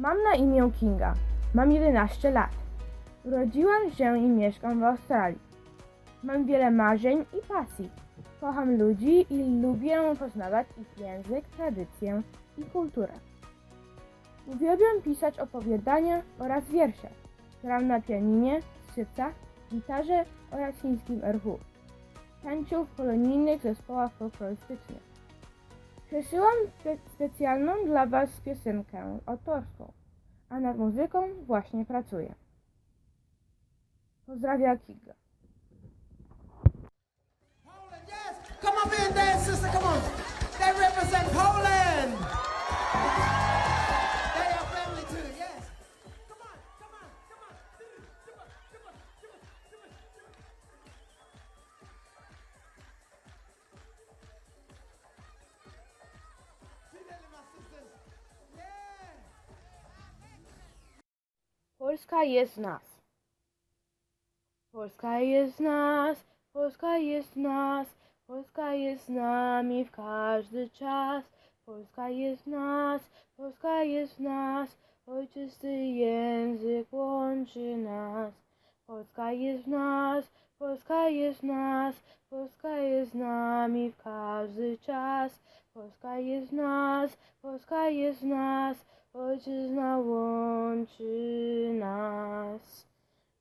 na imię Kinga. Mam 11 lat. Urodziłam się i mieszkam w Australii. Mam wiele marzeń i pasji. Kocham ludzi i lubię poznawać ich język, tradycję i kulturę. Uwielbiam pisać opowiadania oraz wiersze. Gram na pianinie, skrzypcach, gitarze oraz chińskim erhu. Tańczył w kolonijnych zespołach folklorystycznych. Przesyłam spe- specjalną dla Was piosenkę autorską, a nad muzyką właśnie pracuję. Pozdrawia Kinga. Polska jest nas. Polska jest nas, Polska jest nas, Polska jest z nami w każdy czas. Polska jest nas, Polska jest nas, ojczysty język łączy nas. Polska jest nas, Polska jest nas, Polska jest z nami w każdy czas. Polska jest nas, Polska jest nas, ojczyzna łączy nas.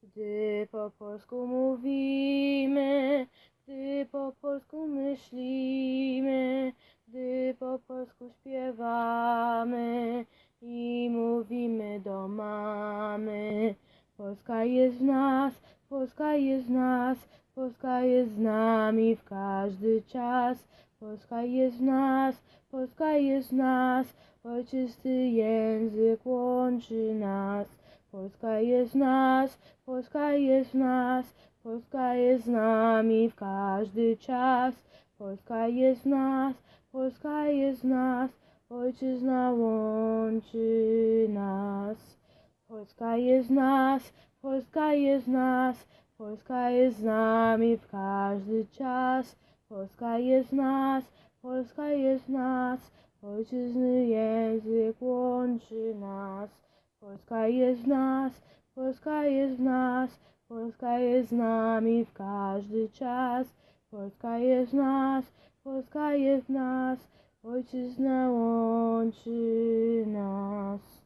Gdy po polsku mówimy, gdy po polsku myślimy, gdy po polsku śpiewamy i mówimy do mamy. Polska jest w nas, Polska jest w nas, Polska jest z nami w każdy czas. Polska jest w nas, Polska jest w nas, ojczysty język łączy nas. Polska jest w nas, Polska jest w nas, Polska jest z nami w każdy czas. Polska jest w nas, Polska jest w nas, ojczyzna łączy nas. Polska jest w nas, Polska jest w nas, Polska jest z nami w każdy czas. Polska jest nas, Polska jest nas, ojczyzny język łączy nas. Polska jest nas, Polska jest w nas, Polska jest z nami w każdy czas. Polska jest nas, Polska jest nas, ojczyzna łączy nas.